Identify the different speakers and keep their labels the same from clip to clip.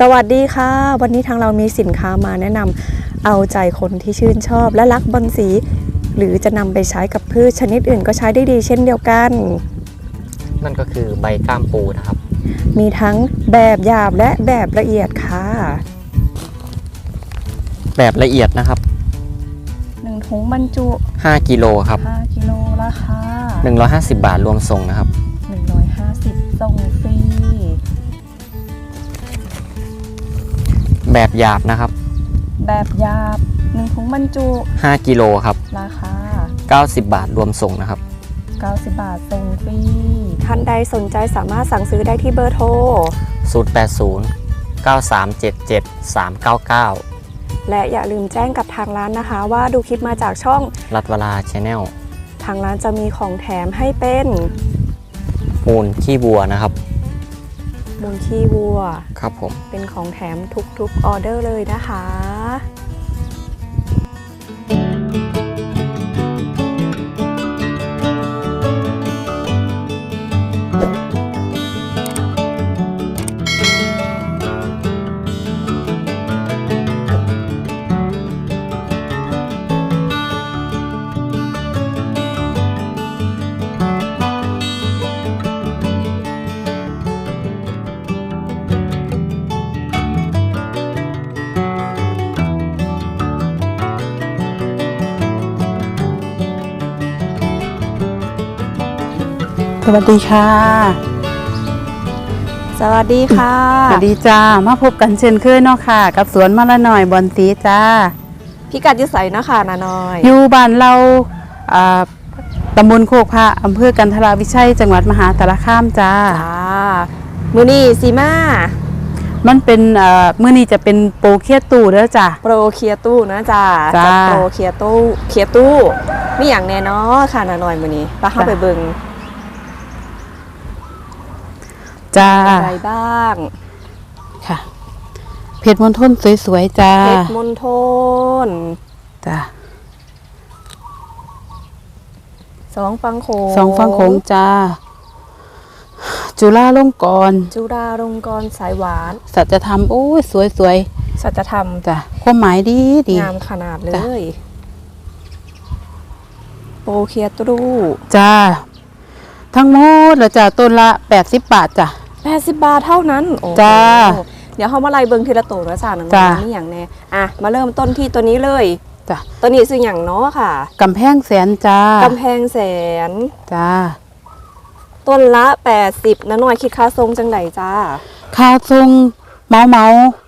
Speaker 1: สวัสดีค่ะ วันนี้ทางเรามีสินค้ามาแนะนำเอาใจคนที่ชื่นชอบและรักบอลสี หรือจะนำไปใช้กับพืชชนิดอื่นก็ใช้ได้ดีเช่นเดียวกัน
Speaker 2: นั่นก็คือใบกล้ามปูนะครับ
Speaker 1: มีทั้งแบบหยาบและแบบละเอียดค่ะ
Speaker 2: แบบละเอียดนะครับ
Speaker 1: 1 ถุงบรรจุ
Speaker 2: 5กิโลครับ
Speaker 1: 5กิโลราคา
Speaker 2: 150 บาทรวมส่งนะครับ
Speaker 1: 150ส่งฟรี
Speaker 2: แบบหยาบนะครับ
Speaker 1: แบบหยาบ1ถุงบรรจุ
Speaker 2: 5กิโลครับ
Speaker 1: ราคา
Speaker 2: 90 บาทรวมส่งนะครับ
Speaker 1: 90 บาทส่งฟรีท่านใดสนใจสามารถสั่งซื้อได้ที่เบอร์โทร
Speaker 2: 080 9377 399
Speaker 1: และอย่าลืมแจ้งกับทางร้านนะคะ ว่าดูคลิปมาจากช่อง
Speaker 2: รัตวลาชาแนล
Speaker 1: ทางร้านจะมีของแถมให้เป็น
Speaker 2: มูลขี้วัวนะครับ
Speaker 1: มูลขี้วัว
Speaker 2: ครับผม
Speaker 1: เป็นของแถมทุกๆออเดอร์เลยนะคะ
Speaker 3: สวัสดีค่ะ
Speaker 1: สวัสดีค่ะ
Speaker 3: สวัสดีจ้า มาพบกันเช่นเคยเนาะค่ะ กับสวนมะละหน่อยบอนสีจ้า
Speaker 1: พี่กัดยุใสนะคะนาน้อย
Speaker 3: อยู่บ้านเราอ่าตำบลโคกพระอำเภอกันทราวิชัย จังหวัดมหาสารคามจ้า
Speaker 1: จ้ามือนี่ซีมา
Speaker 3: มันเป็นเอ่อมื้อนี้จะเป็นโปรเคียตู่เด้อจ้า
Speaker 1: โปรเคลียร์ตู้นะจ้า
Speaker 3: จ้า
Speaker 1: จัดโปรเคลียร์ตู้เคลียร์ตู้มีอย่างแน่เนอนค่ะนาน้อยมือนี้ไปเข้าไปเบิง
Speaker 3: จ้า
Speaker 1: อะไรบ้าง
Speaker 3: ค่ะ เพชรมณฑลสวยๆจ้า
Speaker 1: เพชรมณฑล
Speaker 3: จ้า
Speaker 1: สองฟังโขง
Speaker 3: สองฟังโขงจ้า จุฬาลงกรณ์
Speaker 1: จุฬาลงกรณ์สายหวาน
Speaker 3: สัจธรรมโอ้ยสวย
Speaker 1: สัจธรรม
Speaker 3: ๆจ้าความหมายดีดี
Speaker 1: งามขนาดเล
Speaker 3: จ้ะ
Speaker 1: ยโปรเคลียร์ตู้
Speaker 3: จ้า ทั้งหมดแล้วจ้าต้นละ 80 บาทจ้ะ
Speaker 1: 80 บาทเท่านั้นโอ้โห
Speaker 3: จ้า
Speaker 1: เดี๋ยวเขามาไล่เบิงทีละตัวนะจ้าหนัง
Speaker 3: จ้า
Speaker 1: นี่อย่างแน่อะมาเริ่มต้นที่ตัวนี้เลย
Speaker 3: จ้ะ
Speaker 1: ตัวนี้คืออย่างเนาะค่ะ
Speaker 3: กำแพงแสนจ้ากำ
Speaker 1: แพงแสน
Speaker 3: จ้า
Speaker 1: ต้นละ 80นะหน่อยคิดค่าทรงจังไดจ้า
Speaker 3: ค่าทรงเมาเมา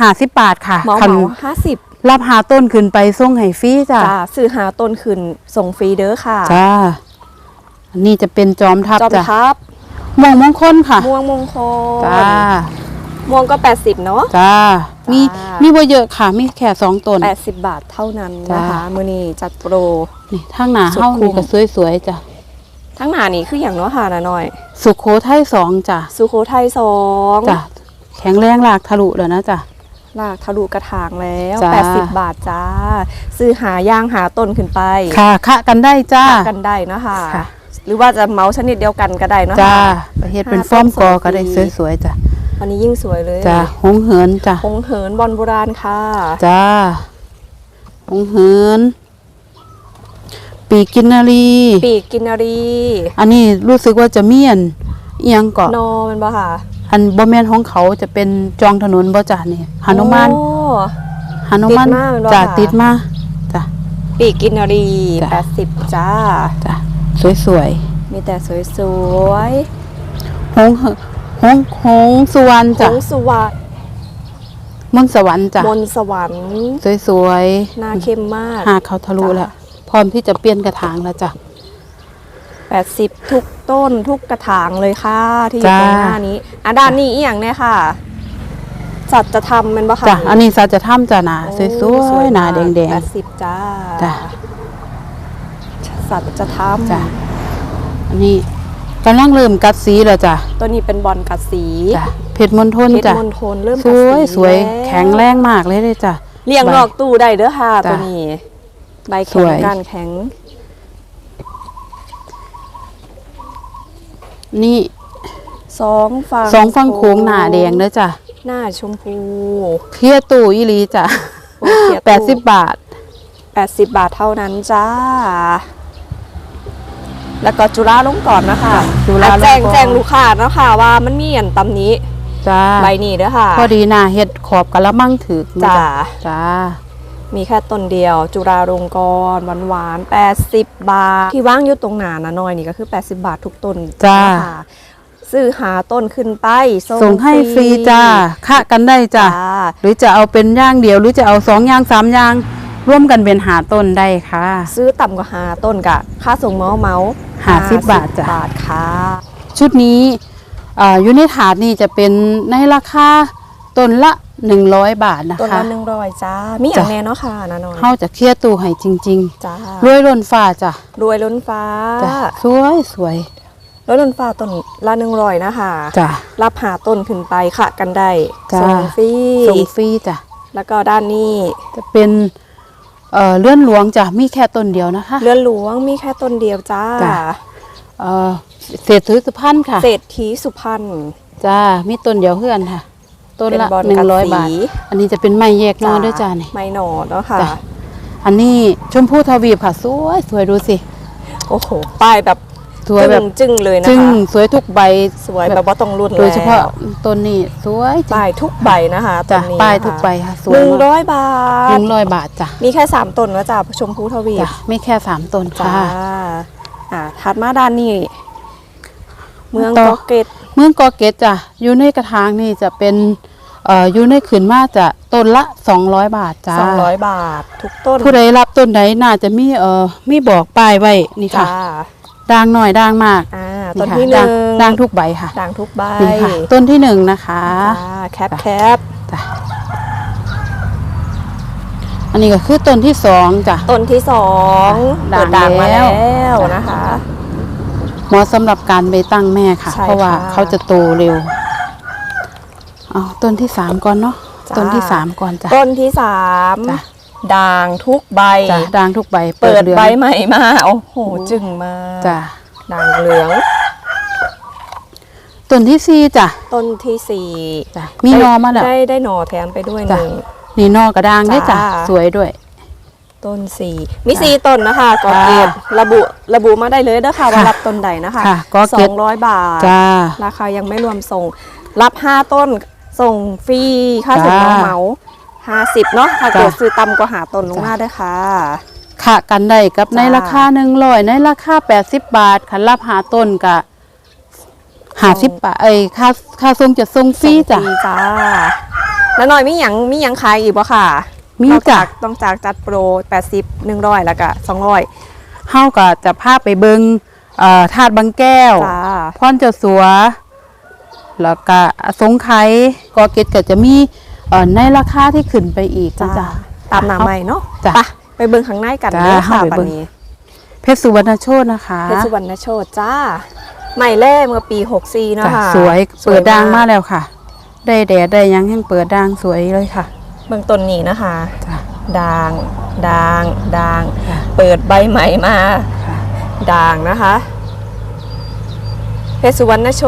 Speaker 3: หาสิบบาทค่ะ
Speaker 1: เหมา
Speaker 3: คั
Speaker 1: เห
Speaker 3: น
Speaker 1: มาห้าสิบ
Speaker 3: รับหาต้นขึ้นไปส่งให้ฟรีจ้า
Speaker 1: จ้าซื้อหาต้นคืนส่งฟรีเด้อค่ะ
Speaker 3: จ้า อันนี้จะเป็นจอมทัพ
Speaker 1: จอม
Speaker 3: จ้ะ
Speaker 1: ทับ
Speaker 3: ม่วงมงคลค่ะ
Speaker 1: ม่วงมงคล
Speaker 3: จ้า
Speaker 1: ม่วงก็ 80 เนาะ
Speaker 3: จ้า มี
Speaker 1: จ้ามี
Speaker 3: มีบ่เยอะค่ะ มีแค่สองต้น
Speaker 1: 80 บาทเท่านั้น
Speaker 3: จ้า
Speaker 1: นะคะมือนี้จัดโปร
Speaker 3: นี่ทางหน้า
Speaker 1: สุด
Speaker 3: เฮา
Speaker 1: คุ้
Speaker 3: นี่
Speaker 1: ม
Speaker 3: ก็สวยๆจ้ะ
Speaker 1: ทั้งหนานี่คืออย่างเนาะค่ะนะหน่อย
Speaker 3: สุโขทัยสองจ้ะ
Speaker 1: สุโขทัยสอง
Speaker 3: จ้ะแข็งแรงหลากทะลุแล้วนะจ้ะ
Speaker 1: ลากทะลุกระถางแล้ว
Speaker 3: จ้า
Speaker 1: 80 บาทจ้า ซื้อหายางหาต้นขึ้นไป
Speaker 3: ค่ะคะกันได้จ้า
Speaker 1: หากันได้เนาะค่ะ
Speaker 3: ค่ะ
Speaker 1: หรือว่าจะเมาส์ชนิดเดียวกันก็ได้เนาะ
Speaker 3: จ้า
Speaker 1: ค่ะ
Speaker 3: ประเฮ็ดเป็น
Speaker 1: หา
Speaker 3: ฟอร์ม
Speaker 1: ต้น
Speaker 3: กอก็ได้
Speaker 1: สวยๆ
Speaker 3: สวยๆจ้ะ
Speaker 1: อันนี้ยิ่งสวยเลย
Speaker 3: จ้าหงเหินจ้ะ
Speaker 1: หงเหินบอลโบราณค่ะ
Speaker 3: จ้าหงเหิน ปีกกินนารี
Speaker 1: ปีกกินนารี
Speaker 3: อันนี้รู้สึกว่าจะเมียนเอียงเกาะ
Speaker 1: นอมันบ่ค่ะ
Speaker 3: อันบ่แม่นของเขาจะเป็นจองถนนบ่จ้ะนี่หนุมาน
Speaker 1: โอ้
Speaker 3: หนุมาน
Speaker 1: ติดมาแม่นบ่
Speaker 3: จ้ะ
Speaker 1: คะ
Speaker 3: ติดมาจ้ะ
Speaker 1: ปีกกินนารี
Speaker 3: จ้ะ
Speaker 1: 80จ้า
Speaker 3: จ้ะ สวย
Speaker 1: มีแต่สวย
Speaker 3: ๆหงเหินหงหงสุวรรณ
Speaker 1: ๆข
Speaker 3: จ้ะ
Speaker 1: องสุวรรณ
Speaker 3: มนต์สวรรค์จ้ะ
Speaker 1: มนต์สวรรค์
Speaker 3: สวย
Speaker 1: หน้าเข้มมาก
Speaker 3: ๆหาเขาทะลุแล้ว พร้อมที่จะเปลี่ยนกระถางแล้วจ้ะ
Speaker 1: 80 ทุกต้นทุกกระถางเลยค่ะ ที่อยู่
Speaker 3: จ้า
Speaker 1: ตรงหน้านี้อะด้านนี้อีกอย่างเนี่ยค่ะจัดจะทำมันบ่ค่ะ
Speaker 3: จ้ะ อันนี้สัจธรรมจ้ะหนาส
Speaker 1: โอ้
Speaker 3: วยๆหนาแดง
Speaker 1: แปดสิบจ้า
Speaker 3: จ้ะ
Speaker 1: สัตว์จะท
Speaker 3: ๆจ้ะอันนี้กำลังเริ่มกัดสีแล้วจ้ะำ
Speaker 1: ตัวนี้เป็นบอลกัดสี
Speaker 3: จ้ะเพชรมณฑล
Speaker 1: เพชร
Speaker 3: จ้ะ
Speaker 1: มณฑลเริ่ม
Speaker 3: ส
Speaker 1: กัด
Speaker 3: วย
Speaker 1: สี
Speaker 3: สวย
Speaker 1: ล้ว
Speaker 3: แข็งแรงมากเลยเลยจ้ะ
Speaker 1: เลี้ยง
Speaker 3: ใบ
Speaker 1: นอกตู้ได้เด้อค่ะ
Speaker 3: จ้ะ
Speaker 1: ตัวนี้ ใบ
Speaker 3: ส
Speaker 1: แข็ง
Speaker 3: วย
Speaker 1: การแข็ง
Speaker 3: นี่
Speaker 1: สองฝั่ง
Speaker 3: สองฟังโค้งหนาแดงเด้อจ้ะ
Speaker 1: หน้าชมพู
Speaker 3: เคลียร์ตู้อีหลีจ้ะ
Speaker 1: โอเค
Speaker 3: แปดสิบบาท
Speaker 1: แปดสิบบาทเท่านั้นจ้า แล้วก็จุฬาลงกรณ์นะคะ
Speaker 3: จุฬาลงกรณ์
Speaker 1: อะแจ้งแจ้งลูกค้าเนาะค่ะว่ามันมีอันตำนี้
Speaker 3: จ้า
Speaker 1: ใบนี้เด้อค่ะ
Speaker 3: พอดีหน้าเฮ็ดขอบกะละมังถือ
Speaker 1: จ้า
Speaker 3: จ้า
Speaker 1: มีแค่ต้นเดียว จุฬาลงกรณ์หวานหวานๆ80บาท ที่ว่างอยู่ตรงหนานะน้อยนี่ก็คือ 80 บาททุกต้น
Speaker 3: จ้า
Speaker 1: นะคะซื้อหาต้นขึ้นไป
Speaker 3: ส่งให้ฟรีจ้าคะกันได้จ้า
Speaker 1: จ้า
Speaker 3: หรือจะเอาเป็นย่างเดียว หรือจะเอาสองย่างสามย่าง ร่วมกันเป็นหาต้นได้ค่ะ
Speaker 1: ซื้อต่ำกว่าหาต้นกะ ค่าส่งเมาส์เมาส์
Speaker 3: ห้าสิบบาทจ้ะ
Speaker 1: บาทค่ะ
Speaker 3: ชุดนี้เอ่ออยู่ในถาดนี่จะเป็นในราคาต้นละ 100 บาทนะ
Speaker 1: ต้น
Speaker 3: คะ
Speaker 1: ละหนึ่งร้อยจ้ามีอย่าง
Speaker 3: จ้ะ
Speaker 1: แน่เนาะค่ะนะน้อย
Speaker 3: เฮาจะเคลียร์ตู้ให้จริง
Speaker 1: จ้า
Speaker 3: ๆรวยล้นฟ้าจ้ะ
Speaker 1: รวยล้นฟ้า
Speaker 3: จ้ะสวยสวย
Speaker 1: รวยล้นฟ้าต้นละหนึ่งร้อยนะคะ
Speaker 3: จ้ะ
Speaker 1: รับหาต้นขึ้นไปค่ะกันได้
Speaker 3: จ้า
Speaker 1: ส่งฟรี
Speaker 3: ส่งฟรีจ้ะ
Speaker 1: แล้วก็ด้านนี้
Speaker 3: จะเป็น เอ่อเลื่อนหลวงจ้ะมีแค่ต้นเดียวนะคะ
Speaker 1: เรือนหลวงมีแค่ต้นเดียวจ้า
Speaker 3: จ้ะ เอ่อเศรษฐีสุพรรณค่ะ
Speaker 1: เศรษฐีสุพรรณ
Speaker 3: จ้ามีต้นเดียวเพื่อนค่ะ ต้นละ
Speaker 1: เป็นบอล
Speaker 3: หนึ่
Speaker 1: กั
Speaker 3: ง
Speaker 1: ด
Speaker 3: ร้อย
Speaker 1: สี
Speaker 3: บาทอันนี้จะเป็นไม้แยกนอด้วยจ้านี่
Speaker 1: ไม่หนอเนาะค่ะ
Speaker 3: จ้ะ อันนี้ชมพู่ทวีปค่ะ สวยสวยดูสิ
Speaker 1: โอ้โห ป้ายแบบ
Speaker 3: สวยแบบ
Speaker 1: จึ้งๆเลยนะ
Speaker 3: จึง
Speaker 1: คะ
Speaker 3: สวยทุกใบ
Speaker 1: สวยแบบว่าต้องรุ่น
Speaker 3: โดยเฉพาะ
Speaker 1: แล้ว
Speaker 3: ต้นนี้สวยจริง
Speaker 1: ป้ายทุกใบนะคะ
Speaker 3: จ้ะ
Speaker 1: ต้นนี้
Speaker 3: ป้าย
Speaker 1: นะคะ
Speaker 3: ทุกใบค่ะส
Speaker 1: ห
Speaker 3: วย
Speaker 1: นึ่ง
Speaker 3: มาก
Speaker 1: ร้อยบา
Speaker 3: ห
Speaker 1: ท
Speaker 3: นึ่งร้อยบาทจ้ะ
Speaker 1: มีแค่สามต้นนะจ๊ะชมพูทวี
Speaker 3: จ้ะ
Speaker 1: ป
Speaker 3: ไม่แค่สามต้น
Speaker 1: จ้า
Speaker 3: จ้า
Speaker 1: อ่าถัดมาด้านนี้เมือง
Speaker 3: ต่อ
Speaker 1: เกาะเกร็ด
Speaker 3: เมืองกอเกตจ้ะอยู่ในกระถางนี่จะเป็นเอ่ออยู่ในขืนมาจะต้นละ200บาทจ้า
Speaker 1: สองร้อยบาท ทุกต้น
Speaker 3: ผู้ใดรับต้นใดน่าจะมีเอ่อมีบอกป้ายไว้นี่
Speaker 1: จ้า
Speaker 3: ค่ะ ด่างหน่อยด่างมาก
Speaker 1: อ่า
Speaker 3: นี่
Speaker 1: ต้น
Speaker 3: ค่ะ
Speaker 1: ที่ห
Speaker 3: ด่า
Speaker 1: นึ่
Speaker 3: ง
Speaker 1: ง
Speaker 3: ด่างทุกใบค่ะ
Speaker 1: ด่างทุกใบ
Speaker 3: นี่ค่ะต้นที่หนึ่งนะคะ
Speaker 1: จ้าแคปแคป
Speaker 3: จ้ะอันนี้ก็คือต้นที่สองจ้ะ
Speaker 1: ต้นที่สอง
Speaker 3: ด่าง
Speaker 1: เปิดด่างมา
Speaker 3: แล้
Speaker 1: แล้ว
Speaker 3: ว
Speaker 1: นะคะ
Speaker 3: เหมาะสำหรับการไปตั้งแม่ค่ะ
Speaker 1: ใช่
Speaker 3: เพราะว่า
Speaker 1: ค่ะ
Speaker 3: เขาจะโตเร็วเอาต้นที่สามก่อนเนาะ
Speaker 1: จ้า
Speaker 3: ต้นที่สามก่อนจ้ะ
Speaker 1: ต้นที่สาม
Speaker 3: จ้ะ
Speaker 1: ด่างทุกใบ
Speaker 3: จ้ะด่างทุกใบ
Speaker 1: เปิด
Speaker 3: หลือง
Speaker 1: ใบใหม่มาโอ้โหจึงมาก
Speaker 3: จ้ะ
Speaker 1: ด่างเหลือง
Speaker 3: ต้นที่สี่จ้ะ
Speaker 1: ต้นที่สี่
Speaker 3: จ้ะมีนอมาแล้ว
Speaker 1: ได้ได้หนอแถมไปด้วยห
Speaker 3: จ้ะ
Speaker 1: นึ่ง
Speaker 3: นี่นอกระด่างด้วยจ้ะ
Speaker 1: จ้า
Speaker 3: สวยด้วย
Speaker 1: ต้นสี่มีสี่ต้นนะคะกอเกตระบุระบุมาได้เลยเด้อค่ะว่า
Speaker 3: ค่ะ
Speaker 1: รับต้นใดนะคะ
Speaker 3: ค่ะกอ
Speaker 1: ส
Speaker 3: เก
Speaker 1: อ
Speaker 3: ต
Speaker 1: งร้อยบาท
Speaker 3: จ้า
Speaker 1: ราคายังไม่รวมส่ง รับห้าต้นส่งฟรีค่าส่ง
Speaker 3: จ้า
Speaker 1: เหมา ห้าสิบเนาะถ้าเกิด
Speaker 3: จ้า
Speaker 1: ซื้อต่ำกว่าหาต้นลง
Speaker 3: จ้า
Speaker 1: หน้าได้วยค่ะ
Speaker 3: ค่ะกันได้กับใน
Speaker 1: จ้า
Speaker 3: ราคาหนึ่งร้อยในราคาแปดสิบบาทคันรับหาต้นกะหาสิบบาทเอ้ยค่าค่าส่งจะส่งฟรีจ้ะ
Speaker 1: ส่งฟรีจ้า แล้วหน่อยมีหยังมีหยังขายอีกบ่ค่ะ
Speaker 3: มี
Speaker 1: นอก
Speaker 3: จ้ะ
Speaker 1: จากต้องจากจัดโปร 80 100 แล้วก็200
Speaker 3: เฮาก็จะพาไปเบิงเอ่อธาตุบางแก้ว
Speaker 1: จ้า
Speaker 3: พรเจ้าสัว แล้วก็สงไข่กอเกตก็จะมี เอ่อในราคาที่ขึ้นไปอีก
Speaker 1: จ้า
Speaker 3: จ้ะ
Speaker 1: ตามหนาใหม่เนาะ
Speaker 3: จ้ะ
Speaker 1: ไปไปเบิ่งข้างในกัน
Speaker 3: จ้า
Speaker 1: เลยค่ะ
Speaker 3: เข้าไป
Speaker 1: บัด
Speaker 3: เบิ่ง
Speaker 1: นี้
Speaker 3: เพชรสุวรรณโชตนะคะ
Speaker 1: เพชรสุวรรณโชตจ้า ใหม่แรกเมื่อปี 64 เนาะ
Speaker 3: จ้ะ
Speaker 1: ค่ะ
Speaker 3: สวยเปิดดังมา
Speaker 1: เลย
Speaker 3: แล้วค่ะ ได้แดดได้หยังยังเปิดดังสวยเลยค่ะ
Speaker 1: เบื้องต้นนี้นะคะ
Speaker 3: จ้ะ
Speaker 1: ด่างด่างด่าง
Speaker 3: จ้ะ
Speaker 1: เปิดใบใหม่มา
Speaker 3: ค่ะ
Speaker 1: ด่างนะคะ เพชรสุวรรณโช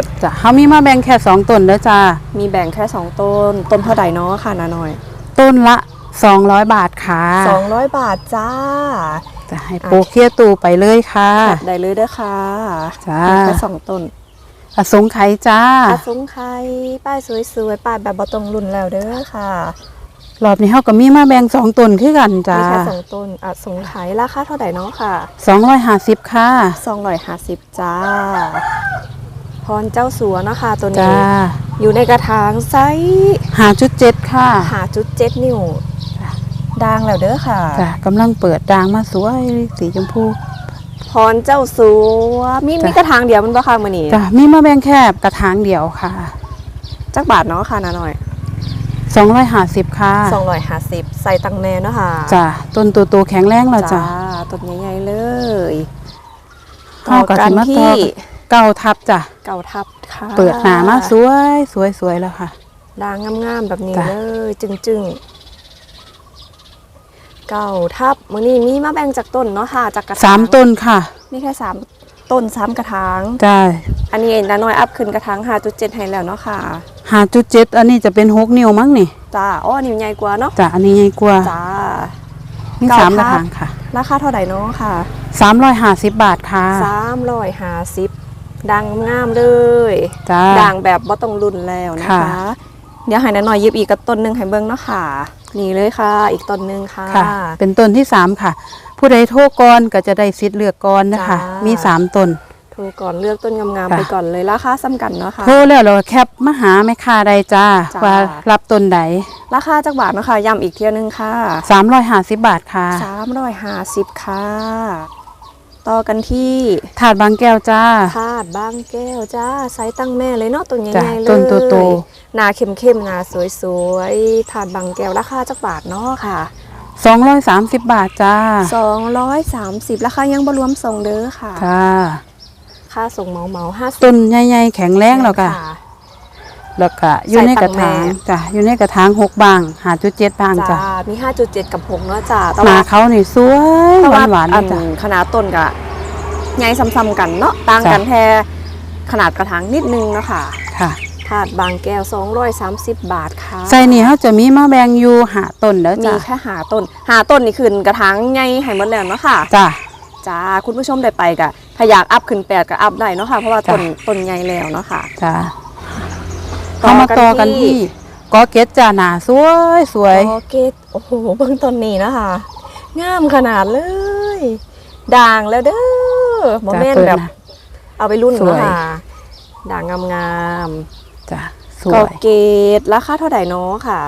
Speaker 1: ต
Speaker 3: จ้ะเขามีมาแบ่งแค่สองต้นเด้อจ้า
Speaker 1: มีแบ่งแค่2ต้น ต้นเท่าใดเนาะค่ะนาหน่อย
Speaker 3: ต้นละ 200 บาทค่ะ
Speaker 1: 200บาทจ้า
Speaker 3: จะให้ปูเคลียร์ตูไปเลยค่ะ
Speaker 1: จัดได้เลยเด้อค่ะ
Speaker 3: จ้า
Speaker 1: มีแค่สองต้น
Speaker 3: อสงไข่จ้า
Speaker 1: อาสงไข่ป้ายสวยๆป้ายแบบบอตรงรุ่นแล้วเด้อค่ะ
Speaker 3: รอบนี้เขาก็มีมาแบ่งสองต้นคือกันจ้า
Speaker 1: มีแค่สองต้นอาสงไข่ราคาเท่าไหร่เนาะค่ะ
Speaker 3: 250ค่ะ
Speaker 1: 250จ้า พรเจ้าสัวเนาะค่ะตัว
Speaker 3: จ้า
Speaker 1: นี้อยู่ในกระถางไซส์
Speaker 3: หาจุดเจ็ดค่ะ
Speaker 1: หาจุดเจ็ดนิ้วดังแล้วเด้อค่ะ
Speaker 3: จ้ะกำลังเปิดดางมาสวยสีชมพู
Speaker 1: พรเจ้าสัวมี
Speaker 3: จ้ะ
Speaker 1: มีกระถางเดียวมันบ่ค่ะมื้อนี้
Speaker 3: จ้ะมีมาแบ่งแคบกระถางเดียวค่ะ
Speaker 1: จักบาทเนาะค่ะนาหน่อย
Speaker 3: 250 ค่ะ
Speaker 1: 250 ใส่ตังแน่เนาะค่ะ
Speaker 3: จ้ะต้นตัวโตแข็งแรงแล้วจ้ะ
Speaker 1: ต้นใหญ่ๆเลย
Speaker 3: เอากระสิมาต่อเก้าทับจ้ะ
Speaker 1: เก่าทับค่ะ
Speaker 3: เปิดหนามาสวยสวยสวยแล้วค่ะ
Speaker 1: ดางงามๆแบบนี้
Speaker 3: จ้ะ
Speaker 1: เลยจึงๆเก่าทับมื้อนี้มีมาแบ่งจากต้นเนาะค่ะจากกระถาง
Speaker 3: สามต้นค่ะ
Speaker 1: มีแค่สาม ต้นสามกระถาง
Speaker 3: จ้ะ
Speaker 1: อันนี้นาน้อยอัพขึ้นกระถาง5.7ให้แล้วเนาะค่ะ
Speaker 3: หาจุดเจ็ดอันนี้จะเป็นหกนิ้วมั้งนี่
Speaker 1: จ้าอ๋อนิ้วใหญ่กว่าเนาะ
Speaker 3: จ้ะอันนี้ใหญ่กว่า
Speaker 1: จ้า
Speaker 3: มี
Speaker 1: เก้า
Speaker 3: สามก
Speaker 1: ครั
Speaker 3: ระ
Speaker 1: บ
Speaker 3: ถางค่ะ
Speaker 1: ราคาเท่าไหร่เนาะค่ะ
Speaker 3: สามร้อยห้าสิบบาทค่ะ
Speaker 1: สามร้อยห้าสิบดังงามเลย
Speaker 3: จ้า
Speaker 1: ด่างแบบบ่ต้องรุนแล้วนะคะ
Speaker 3: ค่ะ
Speaker 1: เดี๋ยวให้น้าหน่อยหยิบอีกกระต้นหนึ่งให้เบิ้งเนาะค่ะ นี่เลยค่ะ อีกต้นหนึ่งค่ะ
Speaker 3: ค่ะ เป็นต้นที่สามค่ะ ผู้ใดโทรก่อนก็จะได้สิทธิ์เลือกก่อนนะคะ
Speaker 1: จ้ามี
Speaker 3: มีสามต้น
Speaker 1: โทรก่อนเลือกต้นงามๆ
Speaker 3: ค่ะ
Speaker 1: ไปก่อนเลยราคาซ้ำกันเนาะค่ะ
Speaker 3: โทรแล้วเราแคปมาหาแม่ค้าใดจ้า
Speaker 1: จ้า
Speaker 3: ว่ารับต้นใด
Speaker 1: ราคาจักบาทเนาะค่ะย้ำอีกเที่ยหนึงค่ะ
Speaker 3: สามร้อยห้าสิบบาทค่ะ
Speaker 1: สามร้อยห้าสิบค่ะ ต่อกันที่
Speaker 3: ถาดบางแก้วจ้า
Speaker 1: ธาตุบางแก้วจ้าไซส์ตั้งแม่เลยเนาะต้นให
Speaker 3: จ้ะ
Speaker 1: ญ่ๆเลย
Speaker 3: ต้นโต
Speaker 1: หนาเข้มๆหนาสวยๆถาดบางแก้วราคาจักบาทเนาะค่ะ
Speaker 3: สองร้อยสามสิบบาทจ้า
Speaker 1: 230 ราคายังบ่รวมส่งเด้อค่ะ
Speaker 3: จ้า
Speaker 1: ค่าส่งเหมาเหมาห้าสิบ
Speaker 3: ต้นใหญ่ๆแข็งแรงแล้วก็ แล้วก็อยู่ในกระถาง
Speaker 1: ใส่ตังแม่
Speaker 3: จ้ะอยู่ในกระถางหกบางหาจุดเจ็ดบางจ้ะ
Speaker 1: จ้ามี5.7กับ6เนาะจ้าแต่
Speaker 3: หนา
Speaker 1: ว่า
Speaker 3: เขานี่สวย
Speaker 1: แต่
Speaker 3: ห
Speaker 1: ว่าวา
Speaker 3: นๆ
Speaker 1: อั
Speaker 3: นะ
Speaker 1: น
Speaker 3: จ้ะ
Speaker 1: ขนาดต้นกับใหญ่ซ้ำๆกันเนาะต่างกัน
Speaker 3: จ้ะ
Speaker 1: แค่ขนาดกระถางนิดนึงเนาะค่ะ
Speaker 3: ค่ะ
Speaker 1: ถาดบางแก้ว 230 บาทค่ะ
Speaker 3: ใส่นี่เขาจะมีมาแบ่งอยู่หาต้นแล้ว
Speaker 1: มี
Speaker 3: จ้ะ
Speaker 1: แค่หาต้น หาต้นนี่คือกระถางใหญ่ให้หมดแล้วเนาะค่ะ
Speaker 3: จ้ะ
Speaker 1: จ้าคุณผู้ชมได้ไปกะถ้าอยากอัพขึ้นแปดก็อัพได้เนาะค่ะเพราะว่าต้น
Speaker 3: จ้ะ
Speaker 1: ต้นใหญ่แล้วเนาะค่ะ
Speaker 3: จ้ะ
Speaker 1: ต่อ
Speaker 3: เขามาต่อ
Speaker 1: กั
Speaker 3: กันน
Speaker 1: ที่
Speaker 3: ที่กอเกตจ้ะหนาสวยสวย
Speaker 1: โอเคโอ้โหเบื้องต้นนี้นะคะงามขนาดเลย ด่างแล้วเด้อโม
Speaker 3: จ้ะ
Speaker 1: เมน
Speaker 3: เปิด
Speaker 1: แบบ
Speaker 3: นะ
Speaker 1: เอาไปรุ่น
Speaker 3: สวย
Speaker 1: เนาะค่ะด่างงาม
Speaker 3: จ้ะส
Speaker 1: ๆ
Speaker 3: ว
Speaker 1: ก็
Speaker 3: ย
Speaker 1: เกตราคาเท่าไหร่เนาะค่ะ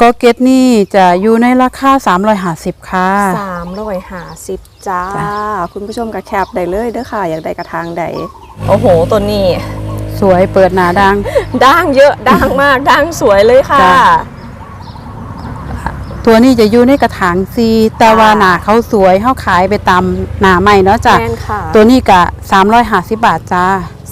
Speaker 3: กอเกตนี่จะอยู่ในราคา350ค่ะ
Speaker 1: สามร้อยห้าสิบจ้า
Speaker 3: จ้ะ
Speaker 1: คุณผู้ชมกับแคปได้เลยเด้อค่ะ อยากได้กระทางใดโอ้โหต้นนี้
Speaker 3: สวยเปิดหนาดัง
Speaker 1: ด่างเยอะด่างมากด่างสวยเลยค่ะ
Speaker 3: จ้ะ ตัวนี้จะอยู่ในกระถางซีแต่ว่า
Speaker 1: จ้ะ
Speaker 3: หนาเขาสวยเขาขายไปตามหนาใหม่เนาะจ้ะ
Speaker 1: แม่นค่ะ
Speaker 3: ตัวนี้กะ350 บาทจ้า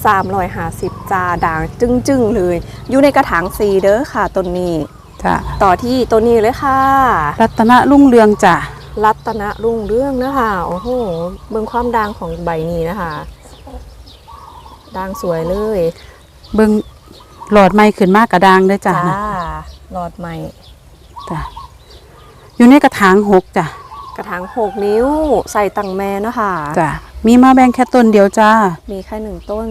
Speaker 1: สามร้อยห้าสิบจ้าด่างจึ้งๆเลย อยู่ในกระถางสีเด้อค่ะต้นนี้
Speaker 3: จ้ะ
Speaker 1: ต่อที่ตัวนี้เลยค่ะ
Speaker 3: รัตนรุ่งเรืองจ้ะ
Speaker 1: รัตนรุ่งเรื่องนะคะโอ้โหเบิ่งความดังของใบนี้นะคะ ดังสวยเลย
Speaker 3: เบิ่งหลอดไม้ขึ้นมากกระดังเด้อจ้ะนะ
Speaker 1: หลอดใหม่
Speaker 3: จ้ะอยู่ในกระถางหกจ้ะ
Speaker 1: กระถาง6นิ้วใส่ตังแม่เนาะค่ะ
Speaker 3: จ้ะมีมาแบ่งแค่ต้นเดียวจ้า
Speaker 1: มีแค่หนึ่งต้น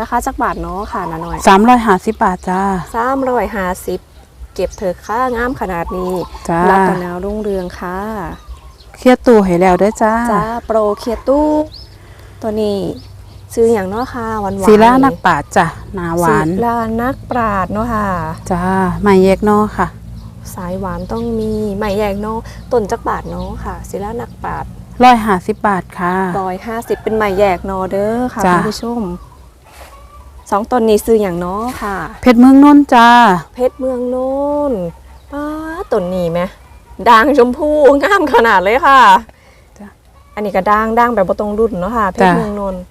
Speaker 1: ราคาจักบาทเนาะค่ะนาหน่อย
Speaker 3: 350บาทจ้า
Speaker 1: สามร้อยห้าสิบเก็บเถอะค่างามขนาดนี้
Speaker 3: จ้า
Speaker 1: รัตนรุ่งเรืองค่ะ
Speaker 3: เคลียร์ตู้ให้แล้วเด้อจ้า
Speaker 1: จ้าโปรเคียตู้ ตัวนี้ ซื้ออย่างเนาะค่ะหวานๆ
Speaker 3: ศิลานักปราชญ์จ้ะหนาหวาน
Speaker 1: ศิลานักปราดเนาะค่ะ
Speaker 3: จ้าไม่แยกนอกค่ะ
Speaker 1: สายหวานต้องมีไหมแยกเนาะต้นจักบาทเนาะค่ะศิลานักปราด
Speaker 3: 150บาทค่ะ
Speaker 1: ร้อยห้าสิบเป็นไหมแยกเนาะเด้อค่ะ
Speaker 3: จ้ะ
Speaker 1: คุณผู้ชมสองต้นนี้ซื้ออย่างเนาะค่ะ
Speaker 3: เพชรเมืองนนท์จ้า
Speaker 1: เพชรเมืองโน้นป้าต้นนี้ไหมด่างชมพูงามขนาดเลยค่ะ
Speaker 3: จ้ะ
Speaker 1: อันนี้ก็ด่างด่างแบบบ่ตรงรุ่นเนาะค่ะเพชร
Speaker 3: จ้ะ
Speaker 1: เมืองนนท์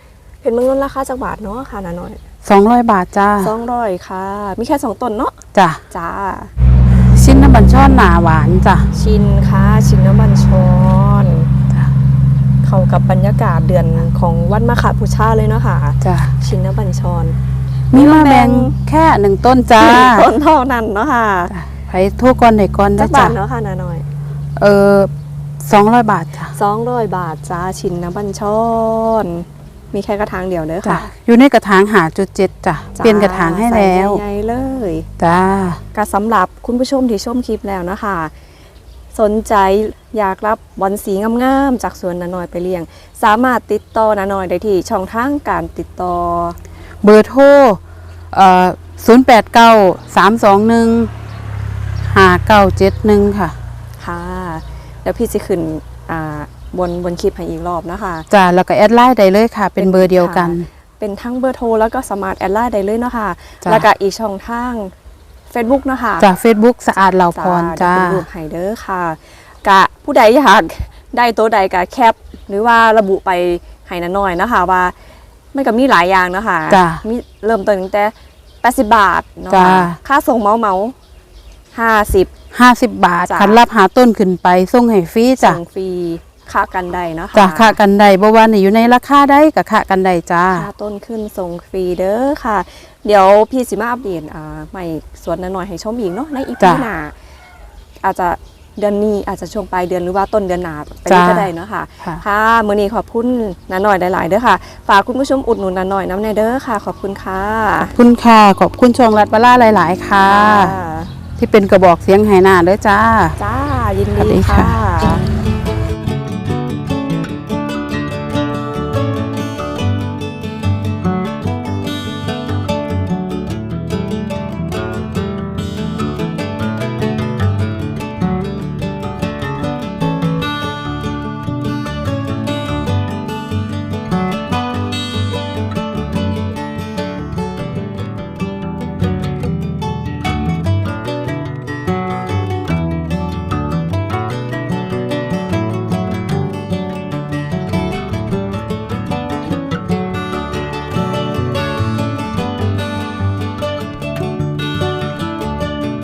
Speaker 1: เพชรเมืองนนท์ราคาจักบาทเนาะค่ะนาหน่อย
Speaker 3: 200บาทจ้า
Speaker 1: สองร้อยค่ะ มีแค่สองต้นเนาะ
Speaker 3: จ้ะ
Speaker 1: จ้า
Speaker 3: ชิ้นน้ำบัญช่อนหนาหวานจ้ะ
Speaker 1: ชินค่ะชินน้ำบัญชร
Speaker 3: จ้ะ
Speaker 1: เข้ากับบรรยากาศเดือนของวันมาฆบูชาเลยเนาะค่ะ
Speaker 3: จ้ะ
Speaker 1: ชินน้ำบัญชร
Speaker 3: มีมาแบ่งแค่หนึ่งต้นจ้า
Speaker 1: หนึ่งต้นเท่านั้นเนาะค่ะ
Speaker 3: จ้ะไปทั่วก่อนไหนก่อน
Speaker 1: จั
Speaker 3: นะ
Speaker 1: กบา
Speaker 3: จ้ะ
Speaker 1: ทเนาะค่ะนาหน่อย
Speaker 3: เออสองร้อยบาทจ้ะ
Speaker 1: สองร้อยบาทจ้าชินน้ำบัญชร มีแค่กระถางเดียวเด้อ
Speaker 3: จ้ะ
Speaker 1: ค่ะ
Speaker 3: อยู่ในกระถางหาจุดเจ็ดจ้ะ
Speaker 1: จ้า
Speaker 3: เปลี่ยนกระถางให้แล้ว
Speaker 1: ใส่ใหญ่ๆเลย
Speaker 3: จ้า
Speaker 1: ก็สำหรับคุณผู้ชมที่ชมคลิปแล้วนะคะ สนใจอยากรับบอลสีงามๆจากสวนนาน้อยไปเลี้ยง สามารถติดต่อนาน้อยได้ที่ช่องทางการติดต่อ
Speaker 3: เบอร์โทรเอ่อศูนย์แปดเก้าสามสองหนึ่งห้าเก้าเจ็ดหนึ่งค่ะ
Speaker 1: ค่ะ เดี๋ยวพี่จะขึ้นอ่า บนบนคลิปให้อีกรอบนะคะ
Speaker 3: จ้ะแล้วก็แอดไลน์ได้เลยค่ะ เป็นเบอร์เดียวกัน
Speaker 1: เป็นทั้งเบอร์โทรแล้วก็สมาร์ทแอดไลน์ได้เลยเนาะคะ
Speaker 3: จ้ะ
Speaker 1: แล้วก็อีกช่องทาง Facebook เนาะคะ
Speaker 3: จาก Facebook สะอาดเหล่าพรจ้า
Speaker 1: เดี๋ยวเป็นรูปไฮเดอร์ค่ะ กะผู้ใดอยากได้ตัวใดกะแคป หรือว่าระบุไปให้นาน้อยนะคะ ว่ามันก็มีหลายอย่างเนาะคะ
Speaker 3: จ้ะ
Speaker 1: มีเริ่มต้นตั้งแต่ 80 บาทเนาะ
Speaker 3: จ้ะ
Speaker 1: คะค่าส่งเมาเมาห้าสิบ
Speaker 3: ห้าสิบบาท
Speaker 1: จ้ะ
Speaker 3: คันรับหาต้นขึ้นไปส่งให้ฟรีจ้ะ
Speaker 1: ส่งฟรี ค่ากันได้เนาะ
Speaker 3: จ้ะค่ากันได้บ่ว่านี่อยู่ในราคาได้กับค่ากันได้จ้า
Speaker 1: ค่าต้นขึ้นส่งฟรีเด้อค่ะ เดี๋ยวพี่สิมาอัปเดตอ่าใหม่สวนน้อยๆให้ชมอีกเนาะในอีพี
Speaker 3: จ้ะ
Speaker 1: หน้าอาจจะเดือนนี้อาจจะช่วงปลายเดือนหรือว่าต้นเดือนหน้าไปเลย
Speaker 3: จ้ะ
Speaker 1: ก็ได้เนาะค่ะ
Speaker 3: ค่ะ
Speaker 1: ค่ะมื้อนี้ขอบคุณน้าหน่อยหลาย ๆ เด้อค่ะ ฝากคุณผู้ชมอุดหนุนน้าหน่อยน้ำในเด้อค่ะ ขอบคุณค่ะ
Speaker 3: ขอบคุณค่ะ ขอบคุณช่องรัดบาล่าหลาย ๆ ค่ะ ที่เป็นกระบอกเสียงไหหน้าเด้อจ้า
Speaker 1: จ้ายิน
Speaker 3: สวัส
Speaker 1: ดี
Speaker 3: ดี
Speaker 1: ค่ะ
Speaker 3: ค่ะ